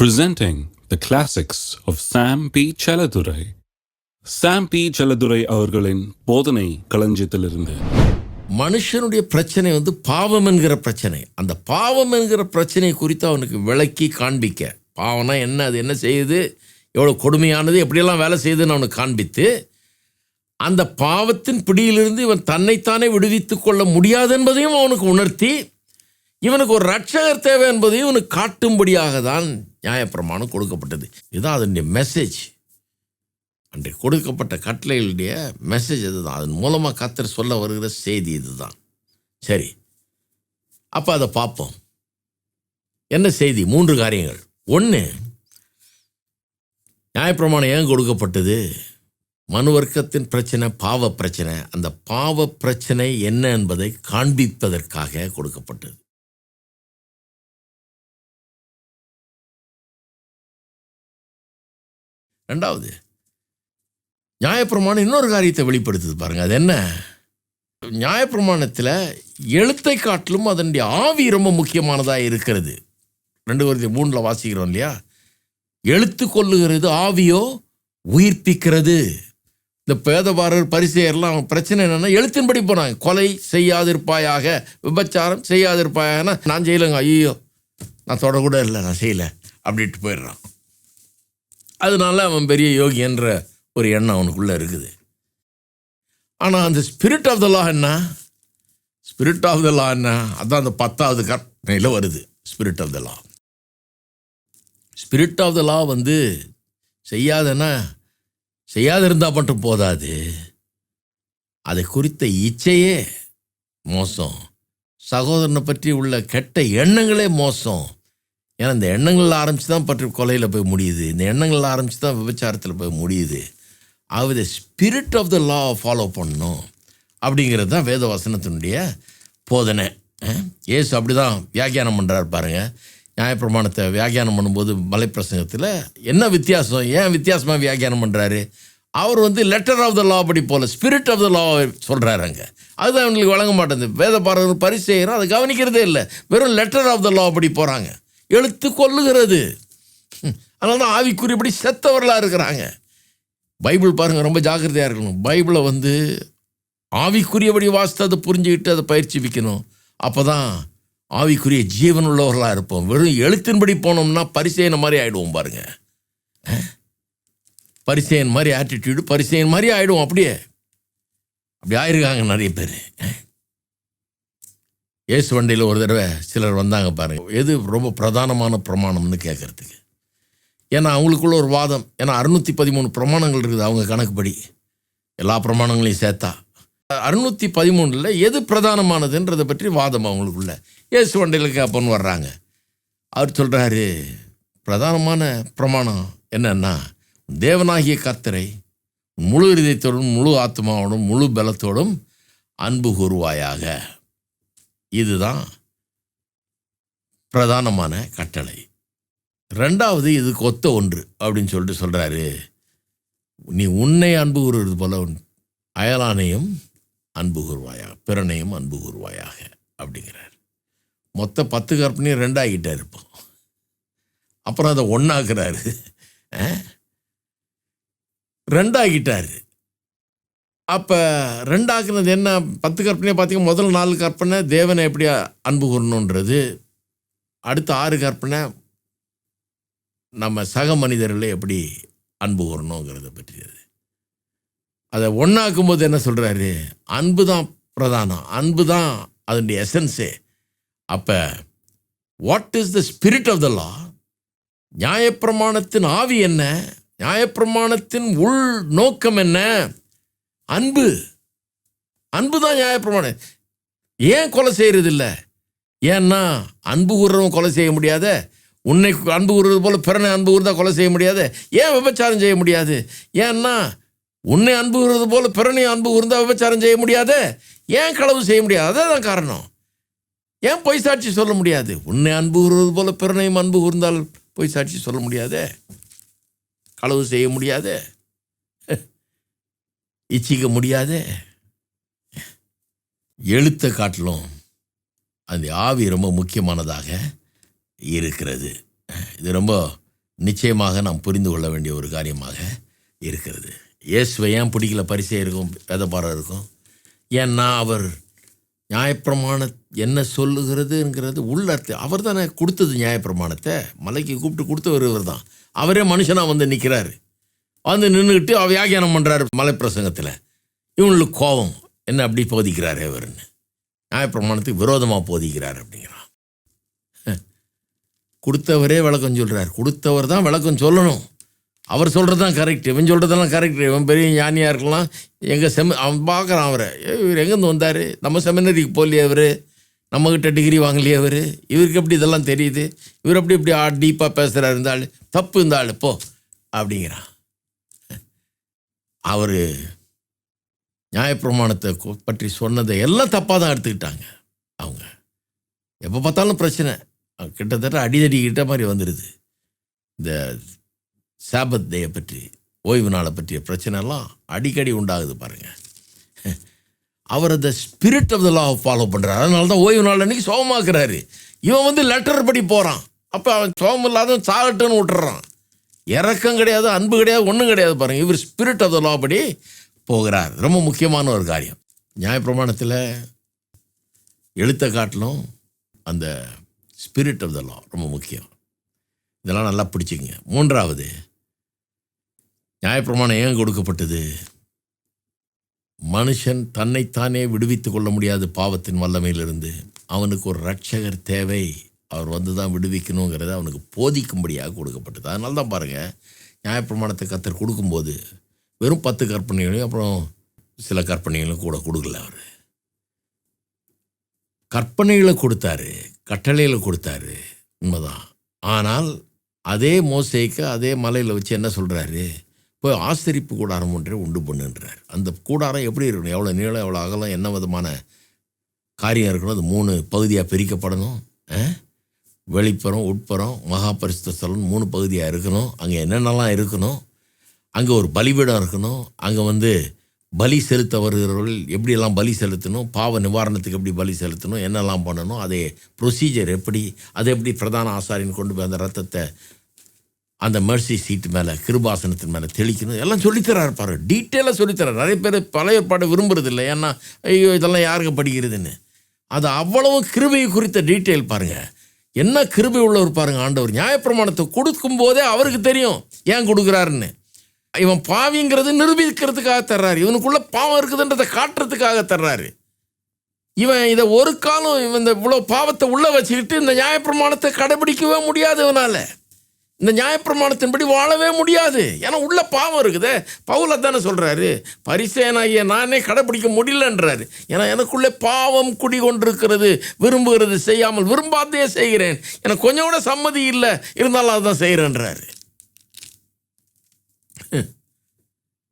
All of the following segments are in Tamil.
presenting the classics of Sam P. Chaladurai. Sam P. Chaladurai அவர்களின் போதனை களஞ்சியத்திலிருந்து மனுஷனுடைய பிரச்சனை வந்து பாவம் என்கிற பிரச்சனை அந்த பாவம் என்கிற பிரச்சனை குறித்து அவனுக்கு விளக்கி காண்பிக்க பாவம்னா என்ன அது என்ன செய்யுது எவ்வளோ கொடுமையானது எப்படியெல்லாம் வேலை செய்யுதுன்னு அவனுக்கு காண்பித்து அந்த பாவத்தின் பிடியிலிருந்து இவன் தன்னைத்தானே விடுவித்து கொள்ள முடியாது என்பதையும் அவனுக்கு உணர்த்தி இவனுக்கு ஒரு ரட்சகர் தேவை என்பதையும் இவனுக்கு காட்டும்படியாக தான் நியாயப்பிரமாணம் கொடுக்கப்பட்டது. இதுதான் அதனுடைய மெசேஜ் அன்றைக்கு கொடுக்கப்பட்ட கட்டளைகளுடைய மெசேஜ் இதுதான் அதன் மூலமாக கத்தர் சொல்ல வருகிற செய்தி இதுதான். சரி. அப்போ அதை பார்ப்போம். என்ன செய்தி? மூன்று காரியங்கள். ஒன்று நியாயப்பிரமாணம் ஏன் கொடுக்கப்பட்டது? மனு வர்க்கத்தின் பிரச்சனை பாவ பிரச்சனை. அந்த பாவ பிரச்சனை என்ன என்பதை காண்பிப்பதற்காக கொடுக்கப்பட்டது. ரெண்டாவது நியாயப்பிரமாணம் இன்னொரு காரியத்தை வெளிப்படுத்துது பாருங்கள் அது என்ன? நியாயப்பிரமாணத்தில் எழுத்தை காட்டிலும் அதனுடைய ஆவி ரொம்ப முக்கியமானதாக இருக்கிறது. ரெண்டு வருது மூணில் வாசிக்கிறோம் இல்லையா? எழுத்து கொள்ளுகிறது ஆவியோ உயிர்ப்பிக்கிறது. இந்த பேதபாரர் பரிசெயர்லாம் அவங்க பிரச்சனை என்னென்னா எழுத்தின்படி போனாங்க. கொலை செய்யாதிருப்பாயாக விபச்சாரம் செய்யாதிருப்பாயாகனா நான் செய்யலைங்க ஐயோ நான் தொடக்கூட இல்லை நான் செய்யலை அப்படின்ட்டு போயிடுறான். அதனால அவன் பெரிய யோகின்ற ஒரு எண்ணம் அவனுக்குள்ளே இருக்குது. ஆனால் அந்த ஸ்பிரிட் ஆஃப் த லா என்ன? ஸ்பிரிட் ஆஃப் த லா என்ன? அதான் அந்த பத்தாவது கற்பனையில் வருது spirit of the law spirit of the law வந்து செய்யாதன்னா செய்யாத இருந்தால் மட்டும் போதாது. அதை குறித்த இச்சையே மோசம். சகோதரனை பற்றி உள்ள கெட்ட எண்ணங்களே மோசம். ஏன்னா இந்த எண்ணங்களில் ஆரம்பித்து தான் பற்றி கொலையில் போய் முடியுது. இந்த எண்ணங்களில் ஆரம்பித்து தான் விபச்சாரத்தில் போய் முடியுது. ஆகுது spirit of the law follow பண்ணணும். அப்படிங்கிறது தான் வேத வசனத்தினுடைய போதனை. ஏசு அப்படி தான் வியாக்கியானம் பண்ணுறாரு பாருங்கள் நியாயப்பிரமாணத்தை வியாக்கியானம் பண்ணும்போது மலைப்பிரசங்கத்தில் என்ன வித்தியாசம்? ஏன் வித்தியாசமாக வியாக்கியானம் பண்ணுறாரு அவர் வந்து லெட்டர் ஆஃப் த லா படி போல ஸ்பிரிட் ஆஃப் த லா சொல்கிறாரு அங்கே. அதுதான் அவங்களுக்கு வழங்க மாட்டேங்குது. வேத பாரதர் பரிசெய்கிறோம் அதை கவனிக்கிறதே இல்லை. வெறும் லெட்டர் ஆஃப் த லா படி போகிறாங்க எழுத்து கொல்லுகிறது அதனால தான் ஆவிக்குரியபடி செத்தவர்களாக இருக்கிறாங்க. பைபிள் பாருங்கள் ரொம்ப ஜாக்கிரதையாக இருக்கணும். பைபிளை வந்து ஆவிக்குரியபடி வாசித்து அதை புரிஞ்சுக்கிட்டு அதை பயிற்சி வைக்கணும் அப்போ தான் ஆவிக்குரிய ஜீவன் உள்ளவர்களாக இருப்போம். வெறும் எழுத்தின்படி போனோம்னா பரிசேன மாதிரி ஆகிடுவோம் பாருங்கள் அஹ்? மாதிரி ஆட்டிடியூடு பரிசேயன் மாதிரி ஆகிடுவோம் அப்படியே. அப்படி ஆயிருக்காங்க நிறைய பேர். இயேசு வண்டியில் ஒரு தடவை சிலர் வந்தாங்க பாருங்கள் எது ரொம்ப பிரதானமான பிரமாணம்னு கேட்குறதுக்கு ஏன்னா அவங்களுக்குள்ள ஒரு வாதம். ஏன்னா அறுநூற்றி பதிமூணு பிரமாணங்கள் இருக்குது அவங்க கணக்குப்படி. எல்லா பிரமாணங்களையும் சேர்த்தா. அறுநூற்றி பதிமூணில் எது பிரதானமானதுன்றதை பற்றி வாதம் அவங்களுக்குள்ள. இயேசு வண்டியில் அப்போன்னு வர்றாங்க. அவர் சொல்கிறாரு பிரதானமான பிரமாணம் என்னன்னா தேவனாகிய கர்த்தரை முழு இதயத்தோடும் முழு ஆத்மாவோடும் முழு பலத்தோடும் அன்பு கூறுவாயாக. இதுதான் பிரதானமான கட்டளை. ரெண்டாவது இது கொத்த ஒன்று அப்படின்னு சொல்லிட்டு சொல்கிறாரு நீ உன்னை அன்பு கூறுவது போல அயலானையும் அன்பு கூறுவாயாக பிறனையும் அன்பு கூறுவாயாக அப்படிங்கிறார். மொத்த பத்து கற்பனையும் ரெண்டாகிட்டே இருப்போம் அப்புறம் அதை ஒன்றாக்குறாரு ரெண்டாகிட்டாரு. அப்போ ரெண்டாக்குனது என்ன? பத்து கற்பனையை பார்த்தீங்கன்னா முதல் நாலு கற்பனை தேவனை எப்படி அன்பு கூறணுன்றது. அடுத்த ஆறு கற்பனை நம்ம சக மனிதர்களை எப்படி அன்பு கூறணுங்கிறத பற்றியது. அதை ஒன்றாக்கும் போது என்ன சொல்கிறாரு அன்பு தான் பிரதானம். அன்பு தான் அதனுடைய எசன்ஸே அப்போ what is the spirit of the law நியாயப்பிரமாணத்தின் ஆவி என்ன? நியாயப்பிரமாணத்தின் உள் நோக்கம் என்ன? அன்பு. அன்பு தான் நியாயப்பிரமாணம். ஏன் கொலை செய்கிறது இல்லை ஏன்னா அன்பு கூறுறவன் கொலை செய்ய முடியாத. உன்னை அன்பு கூறுறது போல் பிறனை அன்பு கூறுதா கொலை செய்ய முடியாது. ஏன் விபச்சாரம் செய்ய முடியாது? ஏன்னா உன்னை அன்பு கூறுறது போல் பிறனை அன்பு கூர்ந்தா விபச்சாரம் செய்ய முடியாது. ஏன் களவு செய்ய முடியாது? அதான் காரணம். ஏன் பொய் சாட்சி சொல்ல முடியாது? உன்னை அன்பு கூறுவது போல் பிறனையும் அன்பு கூர்ந்தால் பொய் சாட்சி சொல்ல முடியாது. களவு செய்ய முடியாது. இச்சிக்க முடியாத. எழுத்தை காட்டிலும் அந்த ஆவி ரொம்ப முக்கியமானதாக இருக்கிறது. இது ரொம்ப நிச்சயமாக நாம் புரிந்து கொள்ள வேண்டிய ஒரு காரியமாக இருக்கிறது. இயேசுவை ஏன் பிடிக்கல பரிசை இருக்கும் வேதபாரம் இருக்கும் ஏன்னா அவர் நியாயப்பிரமாண என்ன சொல்லுகிறதுங்கிறது உள்ளத்தை அவர் தானே கொடுத்தது நியாயப்பிரமாணத்தை. மலைக்கு கூப்பிட்டு கொடுத்தவர் இவர் தான் அவரே மனுஷனாக வந்து நிற்கிறாரு வந்து நின்றுக்கிட்டு அவர் வியாக்கியானம் பண்ணுறாரு மலை பிரசங்கத்தில். இவங்களுக்கு கோபம். என்ன அப்படி போதிக்கிறாரு இவர்னு நியாயப்பிரமாணத்துக்கு விரோதமாக போதிக்கிறார் அப்படிங்கிறான். கொடுத்தவரே விளக்கம் சொல்கிறார் கொடுத்தவர் தான் விளக்கம் சொல்லணும். அவர் சொல்கிறது தான் கரெக்ட் இவன் சொல்கிறதெல்லாம் கரெக்ட் இவன் பெரிய ஞானியாக இருக்கலாம். எங்கள் செம அவன் பார்க்குறான் அவரை. இவர் எங்கேருந்து வந்தார்? நம்ம செமினரிக்கு போகலையே அவர் நம்மக்கிட்ட டிகிரி வாங்கலையே அவர் இவருக்கு எப்படி இதெல்லாம் தெரியுது? இவர் எப்படி இப்படி டீப்பாக பேசுகிறாரு இருந்தாள் தப்பு இருந்தாள் போ. அப்படிங்கிறான். அவர் நியாயப்பிரமாணத்தை பற்றி சொன்னதை எல்லாம் தப்பாக தான் எடுத்துக்கிட்டாங்க அவங்க. எப்போ பார்த்தாலும் பிரச்சனை. கிட்டத்தட்ட அடிதடி கிட்ட மாதிரி வந்துடுது இந்த சாபத் தேயை பற்றி ஓய்வு நாளை பற்றிய பிரச்சனைலாம் அடிக்கடி உண்டாகுது பாருங்கள் அவர் அந்த spirit of the law follow பண்ணுறாரு அதனால தான் ஓய்வு நாள் அன்றைக்கி சோகமாக்குறாரு. இவன் வந்து லெட்டர் படி போகிறான் அப்போ அவன் சோகம் இல்லாத சாகட்டுன்னு விட்டுறான். இறக்கம் கிடையாது அன்பு கிடையாது ஒன்றும் கிடையாது பாருங்கள் இவர் ஸ்பிரிட் ஆஃப் த லா படி போகிறார். ரொம்ப முக்கியமான ஒரு காரியம். நியாயப்பிரமாணத்தில் எழுத்தை காட்டிலும் அந்த ஸ்பிரிட் ஆஃப் த லா ரொம்ப முக்கியம். இதெல்லாம் நல்லா பிடிச்சிக்கங்க. மூன்றாவது நியாயப்பிரமாணம் ஏன் கொடுக்கப்பட்டது? மனுஷன் தன்னைத்தானே விடுவித்து கொள்ள முடியாத பாவத்தின் வல்லமையிலிருந்து. அவனுக்கு ஒரு ரட்சகர் தேவை. அவர் வந்து தான் விடுவிக்கணுங்கிறத அவனுக்கு போதிக்கும்படியாக கொடுக்கப்பட்டது. அதனால தான் பாருங்கள் நியாயப்பிரமாணத்தை கத்தர் கொடுக்கும்போது வெறும் பத்து கற்பனைகளையும் அப்புறம் சில கற்பனைகளும் கூட கொடுக்கல அவர். கற்பனைகளை கொடுத்தாரு கட்டளைகளை கொடுத்தாரு உண்மைதான். ஆனால் அதே மோசைக்கு அதே மலையில் வச்சு என்ன சொல்கிறாரு போய் ஆசரிப்பு கூடாரம் ஒன்றே உண்டு பண்ணுன்றார். அந்த கூடாரம் எப்படி இருக்கணும்? எவ்வளோ நீளம் எவ்வளோ அகலம் என்ன விதமான காரியம் இருக்கணும்? அது மூணு பகுதியாக பிரிக்கப்படணும் ஆ? வெளிப்புறம் உட்புறம் மகா மூணு பகுதியாக இருக்கணும். அங்கே என்னென்னலாம் இருக்கணும்? அங்கே ஒரு பலிபீடம் இருக்கணும். அங்கே வந்து பலி செலுத்த வருகிறவர்கள் எப்படியெல்லாம் பலி செலுத்தணும்? பாவ நிவாரணத்துக்கு எப்படி பலி செலுத்தணும்? என்னெல்லாம் பண்ணணும்? அதே ப்ரொசீஜர் எப்படி? அதை எப்படி பிரதான ஆசாரியன் கொண்டு போய் அந்த ரத்தத்தை அந்த மெர்சி சீட்டு மேலே கிருபாசனத்தின் மேலே தெளிக்கணும்? எல்லாம் சொல்லித்தராரு பாரு. டீட்டெயிலாக சொல்லித்தரார். நிறைய பேர் பழைய பாட விரும்புறது இல்லை ஏன்னா ஐயோ இதெல்லாம் யாருக்கு படிக்கிறதுன்னு. அது அவ்வளவு கிருபை குறித்த டீட்டெயில் பாருங்கள் என்ன கிருபை உள்ளவர் பாருங்க ஆண்டவர். நியாயப்பிரமாணத்தை கொடுக்கும் போதே அவருக்கு தெரியும் ஏன் கொடுக்குறாருன்னு. இவன் பாவிங்கிறது நிரூபிக்கிறதுக்காக தர்றாரு. இவனுக்குள்ள பாவம் இருக்குதுன்றதை காட்டுறதுக்காக தர்றாரு. இவன் இதை ஒரு காலம் இவன் இந்த இவ்வளோ பாவத்தை உள்ளே வச்சுக்கிட்டு இந்த நியாயப்பிரமாணத்தை கடைபிடிக்கவே முடியாது இவனால். இந்த நியாயப்பிரமாணத்தின்படி வாழவே முடியாது. ஏன்னா உள்ள பாவம் இருக்குதே. பவுல தானே சொல்கிறாரு பரிசேனாகிய நானே கடைப்பிடிக்க முடியலன்றாரு. ஏன்னா எனக்குள்ளே பாவம் குடி கொண்டிருக்கிறது விரும்புகிறது செய்யாமல் விரும்பாதே செய்கிறேன். எனக்கு கொஞ்சம் கூட சம்மதி இல்லை. இருந்தாலும் அதுதான் செய்கிறேன்றாரு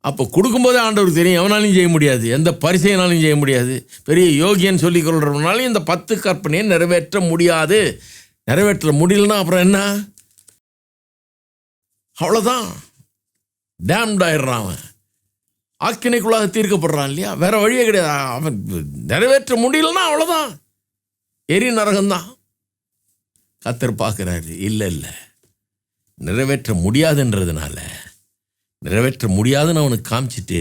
அப்போ கொடுக்கும்போதே ஆண்டவர் தெரியும் எவனாலையும் செய்ய முடியாது. எந்த பரிசையினாலையும் செய்ய முடியாது. பெரிய யோகியன்னு சொல்லி கொள்றவனாலையும் இந்த பத்து கற்பனையை நிறைவேற்ற முடியாது. நிறைவேற்ற முடியலன்னா அப்புறம் என்ன? அவ்வளோதான் டேம்டாயிடுறான் அவன். ஆக்கினைக்குள்ளாக தீர்க்கப்படுறான் இல்லையா? வேற வழியே கிடையாது. அவன் நிறைவேற்ற முடியலன்னா அவ்வளோதான் எரி நரகம்தான். கத்தர் பார்க்குறாரு இல்லை இல்லை. நிறைவேற்ற முடியாதுன்றதுனால நிறைவேற்ற முடியாதுன்னு அவனுக்கு காமிச்சிட்டு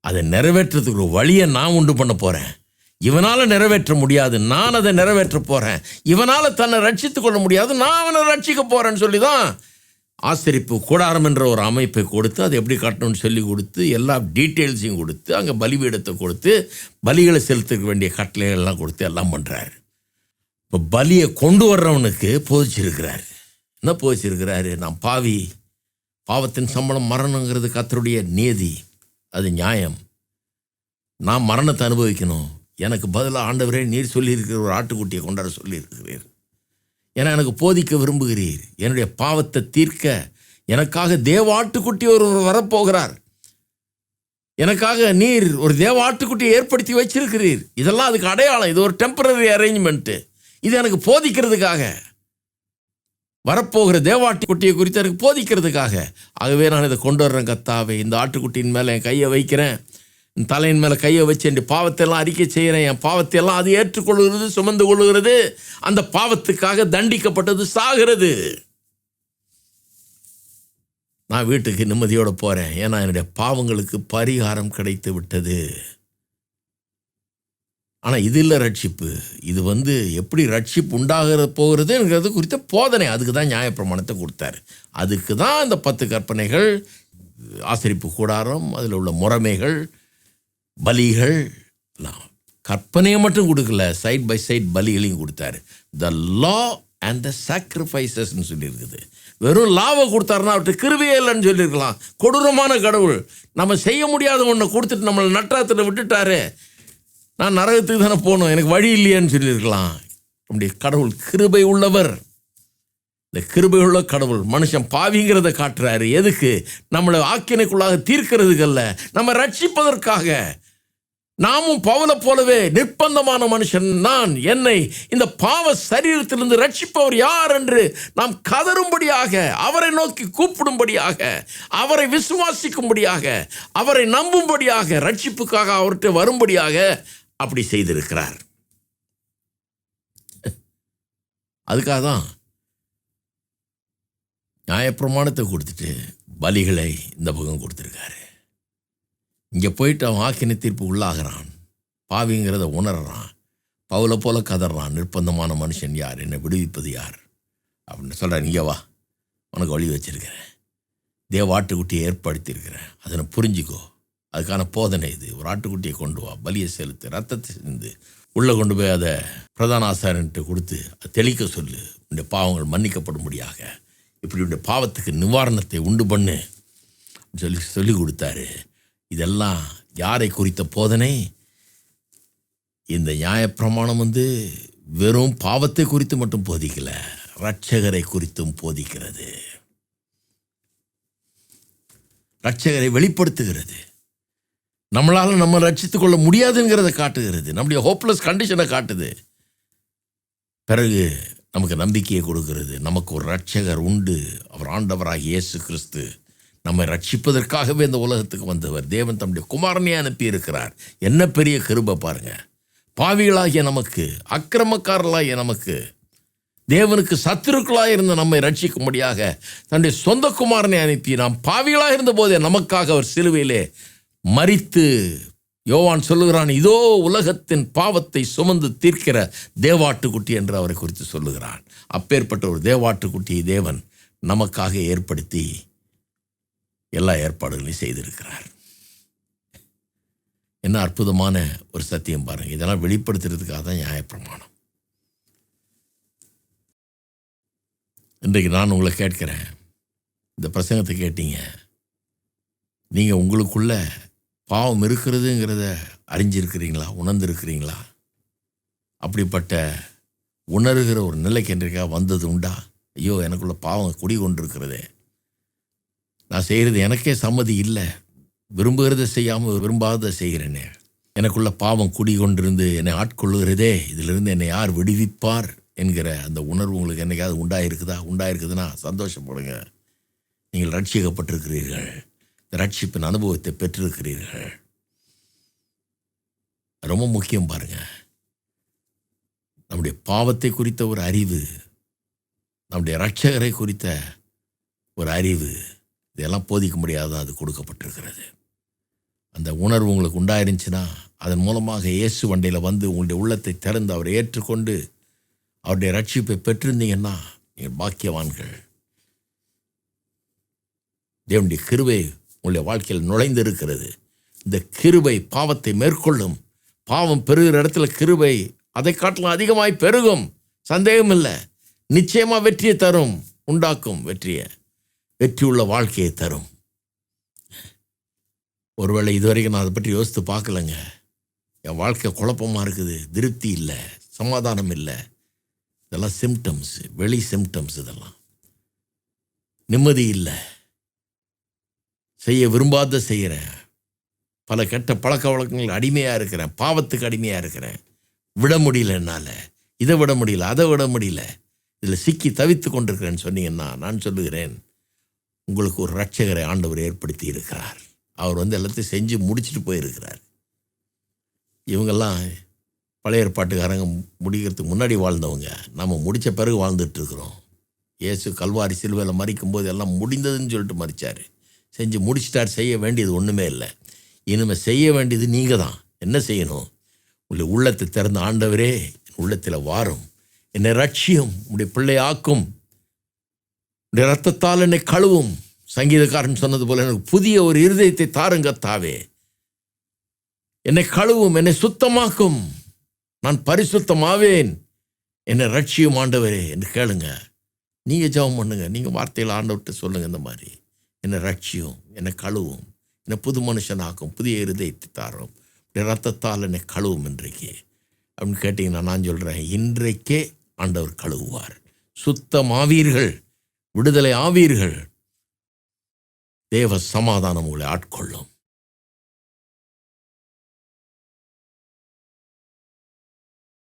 அதை நிறைவேற்றுறதுக்கு ஒரு வழியை நான் உண்டு பண்ண போகிறேன் இவனால் நிறைவேற்ற முடியாது. நான் அதை நிறைவேற்ற போகிறேன் இவனால் தன்னை ரட்சித்து கொள்ள முடியாது. நான் அவனை ரட்சிக்க போகிறேன்னு சொல்லி தான் ஆசரிப்பு கூடாரம் என்ற ஒரு அமைப்பை கொடுத்து அதை எப்படி கட்டணும்னு சொல்லி கொடுத்து எல்லா டீட்டெயில்ஸையும் கொடுத்து அங்கே பலிபீடத்தை கொடுத்து பலிகளை செலுத்திக்க வேண்டிய கட்டளைகள்லாம் கொடுத்து எல்லாம் பண்ணுறாரு இப்போ பலியை கொண்டு வர்றவனுக்கு போதிச்சிருக்கிறாரு. என்ன போதிச்சிருக்கிறாரு? நான் பாவி பாவத்தின் சம்பளம் மரணங்கிறது கத்தருடைய நீதி. அது நியாயம். நான் மரணத்தை அனுபவிக்கணும். எனக்கு பதிலாக ஆண்டவரே நீர் சொல்லியிருக்கிற ஒரு ஆட்டுக்குட்டியை கொண்டாட சொல்லியிருக்கிறீர் என எனக்கு போதிக்க விரும்புகிறீர். என்னுடைய பாவத்தை தீர்க்க எனக்காக தேவாட்டுக்குட்டி ஒருவர் வரப்போகிறார். எனக்காக நீர் ஒரு தேவாட்டுக்குட்டியை ஏற்படுத்தி வச்சிருக்கிறீர் இதெல்லாம் அதுக்கு அடையாளம். இது ஒரு டெம்பரரி அரேஞ்ச்மெண்ட்டு இது எனக்கு போதிக்கிறதுக்காக. வரப்போகிற தேவாட்டுக்குட்டியை குறித்து எனக்கு போதிக்கிறதுக்காக. ஆகவே நான் இதை கொண்டு வர்றேன் கத்தாவே இந்த ஆட்டுக்குட்டியின் மேலே என் கையை வைக்கிறேன். தலையின் மேலே கையை வச்சு என் பாவத்தையெல்லாம் அறிக்கை செய்கிறேன். என் பாவத்தையெல்லாம் அது ஏற்றுக்கொள்கிறது சுமந்து கொள்கிறது. அந்த பாவத்துக்காக தண்டிக்கப்பட்டது சாகிறது. நான் வீட்டுக்கு நிம்மதியோடு போகிறேன் ஏன்னா என்னுடைய பாவங்களுக்கு பரிகாரம் கிடைத்து விட்டது. ஆனால் இது இல்லை ரட்சிப்பு. இது வந்து எப்படி ரட்சிப்பு உண்டாகிற போகிறதுங்கிறது குறித்த போதனை. அதுக்கு தான் நியாயப்பிரமாணத்தை கொடுத்தாரு. அதுக்கு தான் இந்த பத்து கற்பனைகள் ஆசிரிப்பு கூடாரம் அதில் உள்ள முறைமைகள் பலிகள் கற்பனையை மட்டும் கொடுக்கல சைட் பை சைட் பலிகளையும் கொடுத்தாரு. த லா அண்ட் த சாக்ரிஃபைசஸ்ன்னு சொல்லியிருக்குது. வெறும் லாவை கொடுத்தாருன்னா அவர்கிட்ட கிருவியே இல்லைன்னு சொல்லியிருக்கலாம். கொடூரமான கடவுள். நம்ம செய்ய முடியாத ஒன்றை கொடுத்துட்டு நம்மளை நட்டாத்தில் விட்டுட்டாரு. நான் நரகத்துக்கு தானே போகணும். எனக்கு வழி இல்லையேன்னு சொல்லியிருக்கலாம். நம்முடைய கடவுள் கிருபை உள்ளவர். இந்த கிருபையுள்ள கடவுள் மனுஷன் பாவிங்கிறத காட்டுறாரு. எதுக்கு? நம்மளை ஆக்கினைக்குள்ளாக தீர்க்கிறதுக்கு அல்ல நம்ம ரட்சிப்பதற்காக. நாமும் பவலை போலவே நிர்பந்தமான மனுஷன் நான். என்னை இந்த பாவ சரீரத்திலிருந்து ரட்சிப்பவர் யார் என்று நாம் கதரும்படியாக அவரை நோக்கி கூப்பிடும்படியாக அவரை விசுவாசிக்கும்படியாக அவரை நம்பும்படியாக ரட்சிப்புக்காக அவர்கிட்ட வரும்படியாக அப்படி செய்திருக்கிறார். அதுக்காக தான் நியாயப்பிரமாணத்தை கொடுத்துட்டு பலிகளை இந்த பக்கம் கொடுத்துருக்காரு. இங்கே போயிட்டு அவன் ஆக்கின தீர்ப்பு உள்ளாகிறான். பாவிங்கிறத உணர்றான். பவுல போல கதறான். நிர்பந்தமான மனுஷன் யார்? என்னை விடுவிப்பது யார்? அப்படின்னு சொல்கிறேன் இங்கே வா. உனக்கு வழி வச்சிருக்கிறேன். தேவ ஆட்டுக்குட்டியை ஏற்படுத்தியிருக்கிறேன். அதனை புரிஞ்சுக்கோ. அதுக்கான போதனை இது. ஒரு ஆட்டுக்குட்டியை கொண்டு வா. பலியை செலுத்து. ரத்தத்தை சிந்து உள்ளே கொண்டு போய் அதை பிரதான ஆசாரன்ட்டு கொடுத்து அதை தெளிக்க சொல்லு. உன்னுடைய பாவங்கள் மன்னிக்கப்படும்படியாக. இப்படி பாவத்துக்கு நிவாரணத்தை உண்டு பண்ணு சொல்லி சொல்லி கொடுத்தாரு. இதெல்லாம் யாரை குறித்த போதனை? இந்த நியாயப்பிரமாணம் வந்து வெறும் பாவத்தை குறித்து மட்டும் போதிக்கல ரட்சகரை குறித்தும் போதிக்கிறது. ரட்சகரை வெளிப்படுத்துகிறது. நம்மளால் நம்ம ரட்சித்து கொள்ள முடியாதுங்கிறத காட்டுகிறது. நம்முடைய ஹோப்லெஸ் கண்டிஷனை காட்டுது. பிறகு நமக்கு நம்பிக்கையை கொடுக்கிறது. நமக்கு ஒரு ரட்சகர் உண்டு. அவர் ஆண்டவராக இயேசு கிறிஸ்து நம்மை ரட்சிப்பதற்காகவே இந்த உலகத்துக்கு வந்தவர். தேவன் தம்முடைய குமாரனையே அனுப்பியிருக்கிறார். என்ன பெரிய கிருபை பாருங்கள் பாவிகளாகிய நமக்கு அக்கிரமக்காரர்களாகிய நமக்கு தேவனுக்கு சத்துருக்களாக இருந்த நம்மை ரட்சிக்கும்படியாக தன்னுடைய சொந்த குமாரனை அனுப்பி நாம் பாவிகளாக இருந்த போதே நமக்காக அவர் சிலுவையிலே மறித்து யோவான் சொல்லுகிறான் இதோ உலகத்தின் பாவத்தை சுமந்து தீர்க்கிற தேவாட்டுக்குட்டி என்று அவரை குறித்து சொல்லுகிறான். அப்பேற்பட்ட ஒரு தேவாட்டுக்குட்டியை தேவன் நமக்காக ஏற்படுத்தி எல்லா ஏற்பாடுகளையும் செய்திருக்கிறார். என்ன அற்புதமான ஒரு சத்தியம் பாருங்கள் இதெல்லாம் வெளிப்படுத்துறதுக்காக தான் நியாயப்பிரமாணம். இன்றைக்கு நான் உங்களை கேட்கிறேன். இந்த பிரசங்கத்தை கேட்டீங்க. நீங்கள் உங்களுக்குள்ள பாவம் இருக்கிறதுங்கிறத அறிஞ்சிருக்கிறீங்களா? உணர்ந்திருக்கிறீங்களா? அப்படிப்பட்ட உணர்கிற ஒரு நிலைக்கு என்றைக்கா வந்தது உண்டா? ஐயோ எனக்குள்ள பாவம் குடி கொண்டிருக்கிறதே. நான் செய்கிறது எனக்கே சம்மதி இல்லை. விரும்புகிறத செய்யாமல் விரும்பாததை செய்கிறேனே. எனக்குள்ள பாவம் குடி கொண்டிருந்து என்னை ஆட்கொள்ளுகிறதே. இதிலிருந்து என்னை யார் விடுவிப்பார் என்கிற அந்த உணர்வு உங்களுக்கு என்னைக்காவது உண்டாயிருக்குதா? உண்டாயிருக்குதுன்னா சந்தோஷப்படுங்க. நீங்கள் ரட்சிக்கப்பட்டிருக்கிறீர்கள். ரட்சிப்பின் அனுபவத்தை பெற்றிருக்கிறீர்கள். ரொம்ப முக்கியம் பாருங்க. நம்முடைய பாவத்தை குறித்த ஒரு அறிவு நம்முடைய ரட்சகரை குறித்த ஒரு அறிவு இதெல்லாம் போதிக்க முடியாத அது கொடுக்கப்பட்டிருக்கிறது. அந்த உணர்வு உங்களுக்கு உண்டாயிருந்துச்சுன்னா அதன் மூலமாக இயேசு வண்டியில் வந்து உங்களுடைய உள்ளத்தை திறந்து அவரை ஏற்றுக்கொண்டு அவருடைய ரட்சிப்பை பெற்றிருந்தீங்கன்னா நீங்கள் பாக்கியவான்கள். தேவனுடைய கிருவை உங்களுடைய வாழ்க்கையில் நுழைந்து இருக்கிறது இந்த கிருபை பாவத்தை மேற்கொள்ளும். பாவம் பெருகிற இடத்துல கிருபை அதை காட்டிலும் அதிகமாய் பெருகும். சந்தேகம் இல்லை நிச்சயமாக வெற்றியை தரும். உண்டாக்கும் வெற்றியை. வெற்றி உள்ள வாழ்க்கையை தரும். ஒருவேளை இதுவரைக்கும் நான் அதை பற்றி யோசித்து பார்க்கலங்க. என் வாழ்க்கை குழப்பமாக இருக்குது. திருப்தி இல்லை. சமாதானம் இல்லை. இதெல்லாம் சிம்டம்ஸ் வெளி சிம்டம்ஸ் இதெல்லாம். நிம்மதி இல்லை. செய்ய விரும்பாத செய்கிறேன் பல கெட்ட பழக்க வழக்கங்கள் அடிமையாக இருக்கிறேன் பாவத்துக்கு அடிமையாக இருக்கிறேன் விட முடியல என்னால். இதை விட முடியல அதை விட முடியல. இதில் சிக்கி தவித்து கொண்டிருக்கிறேன்னு சொன்னீங்கன்னா நான் சொல்லுகிறேன் உங்களுக்கு ஒரு ரட்சகரை ஆண்டவர் ஏற்படுத்தி இருக்கிறார். அவர் வந்து எல்லாத்தையும் செஞ்சு முடிச்சுட்டு போயிருக்கிறார். இவங்கெல்லாம் பழைய ஏற்பாட்டுக்காரங்க முடிக்கிறதுக்கு முன்னாடி வாழ்ந்தவங்க. நம்ம முடித்த பிறகு வாழ்ந்துட்டு இருக்கிறோம். இயேசு கல்வாரி சிலுவையில் மறிக்கும்போது எல்லாம் முடிந்ததுன்னு சொல்லிட்டு மறிச்சார் செஞ்சு முடிச்சிட்டார் செய்ய வேண்டியது ஒன்றுமே இல்லை. இனிமேல் செய்ய வேண்டியது நீங்கள் தான் என்ன செய்யணும்? உங்களை உள்ளத்தை திறந்த ஆண்டவரே என் உள்ளத்தில் வாரும். என்னை ரட்சியும் உடைய பிள்ளை ஆக்கும் உடைய ரத்தத்தால் என்னை கழுவும். சங்கீதக்காரன் சொன்னது போல் எனக்கு புதிய ஒரு இருதயத்தை தாருங்க தாவே என்னை கழுவும் என்னை சுத்தமாக்கும். நான் பரிசுத்தமாவேன். என்னை ரட்சியும் ஆண்டவரே என்று கேளுங்க. நீங்கள் ஜெபம் பண்ணுங்கள் நீங்கள் வார்த்தையில் ஆண்டவர்கிட்ட சொல்லுங்கள் இந்த மாதிரி. என்னை ரட்சியும் என்னை கழுவும் என்னை புது மனுஷனாக்கும் புதிய இருதயத்தை தாரும் ரத்தத்தால் என்னை கழுவும் இன்றைக்கு. அப்படின்னு கேட்டிங்கன்னா நான் சொல்கிறேன் இன்றைக்கே ஆண்டவர் கழுவுவார். சுத்தமாவீர்கள் விடுதலை ஆவீர்கள். தேவ சமாதானம் உங்களை ஆட்கொள்ளும்.